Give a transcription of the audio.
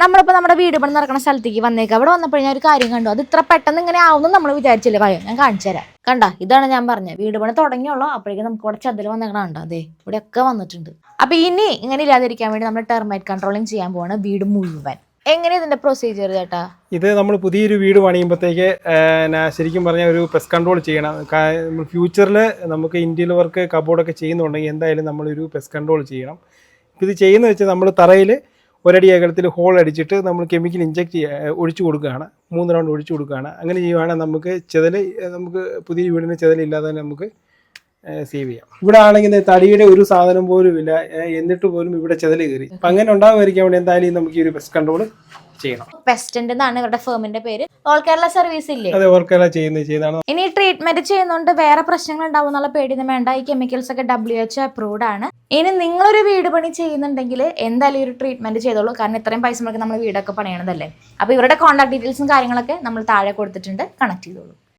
നമ്മളിപ്പോൾ നമ്മുടെ വീട് പണി നടക്കുന്ന സ്ഥലത്തേക്ക് വന്നേക്കാം. അവിടെ വന്നപ്പോൾ ഞാൻ ഒരു കാര്യം കണ്ടു. അത് ഇത്ര പെട്ടെന്ന് ഇങ്ങനെ ആവുമെന്ന് നമ്മൾ വിചാരിച്ചില്ല? കാര്യം ഞാൻ കാണിച്ചു തരാം. കണ്ട ഇതാണ് ഞാൻ പറഞ്ഞത് വീട് പണി തുടങ്ങിയുള്ളൂ. അപ്പോഴേക്കും നമുക്ക് ഇവിടെ ചതിൽ വന്നേക്കണ കണ്ടോ? അതെ ഇവിടെയൊക്കെ വന്നിട്ടുണ്ട്. അപ്പോൾ ഇനി ഇങ്ങനെ ഇല്ലാതിരിക്കാൻ വേണ്ടി നമ്മൾ ടെർമൈറ്റ് കൺട്രോളിങ് ചെയ്യാൻ പോവാണ് വീട് മുഴുവൻ. എങ്ങനെ ഇതിന്റെ പ്രൊസീജിയർ ചേട്ടാ ഇത് നമ്മൾ പുതിയൊരു വീട് പണിയുമ്പോഴത്തേക്ക് ശരിക്കും പറഞ്ഞാൽ ഒരു പെസ് കൺട്രോൾ ചെയ്യണം. ഫ്യൂച്ചറിൽ നമുക്ക് ഇന്ത്യയിൽ വർക്ക് കബോർഡൊക്കെ ചെയ്യുന്നുണ്ടെങ്കിൽ എന്തായാലും നമ്മളൊരു പെസ് കൺട്രോൾ ചെയ്യണം. ഇത് ചെയ്യുന്ന വെച്ചാൽ നമ്മൾ തറയിൽ ഒരടി അകലത്തിൽ ഹോൾ അടിച്ചിട്ട് നമ്മൾ കെമിക്കൽ ഇഞ്ചെക്ട് ഒഴിച്ചു കൊടുക്കുകയാണ്. മൂന്ന് റൗണ്ട് ഒഴിച്ചു കൊടുക്കുകയാണ്. അങ്ങനെ ചെയ്യുവാണെങ്കിൽ നമുക്ക് ചെതൽ നമുക്ക് പുതിയ വീടിന് ചെതലില്ലാതെ തന്നെ നമുക്ക് സേവ് ചെയ്യാം. ഇവിടെ ആണെങ്കിൽ തടിയുടെ ഒരു സാധനം പോലും ഇല്ല. എന്നിട്ട് പോലും ഇവിടെ ചെതൽ കയറി. അപ്പൊ അങ്ങനെ ഉണ്ടാകുമായിരിക്കും വേണ്ടി എന്തായാലും നമുക്ക് ഈ ഒരു പെസ്റ്റ് കൺട്രോൾ ചെയ്യണം. പെസ്റ്റന്റ് എന്നാണ് ഇവരുടെ ഫേമിന്റെ പേര്. ഓൾ കേരള സർവീസ് ഇല്ലേ? അതെ ഓൾ കേരള ചെയ്യുന്നത് ചെയ്യുന്നതാണ്. ഇനി ട്രീറ്റ്മെന്റ് ചെയ്യുന്നതുകൊണ്ട് വേറെ പ്രശ്നങ്ങൾ ഉണ്ടാവും എന്നുള്ള പേടിയൊന്നും വേണ്ട. ഈ കെമിക്കൽസ് ഒക്കെ ഡബ്ല്യു എച്ച് അപ്രൂവ്ഡ് ആണ്. ഇനി നിങ്ങളൊരു വീട് പണി ചെയ്യുന്നുണ്ടെങ്കിൽ എന്തായാലും ഒരു ട്രീറ്റ്മെന്റ് ചെയ്തോളൂ. കാരണം ഇത്രയും പൈസ മുടക്കി നമ്മൾ വീടൊക്കെ പണിയണതല്ലേ? അപ്പൊ ഇവരുടെ കോൺടാക്ട് ഡീറ്റെയിൽസും കാര്യങ്ങളൊക്കെ നമ്മൾ താഴെ കൊടുത്തിട്ടുണ്ട്. കണക്ട് ചെയ്തോളൂ.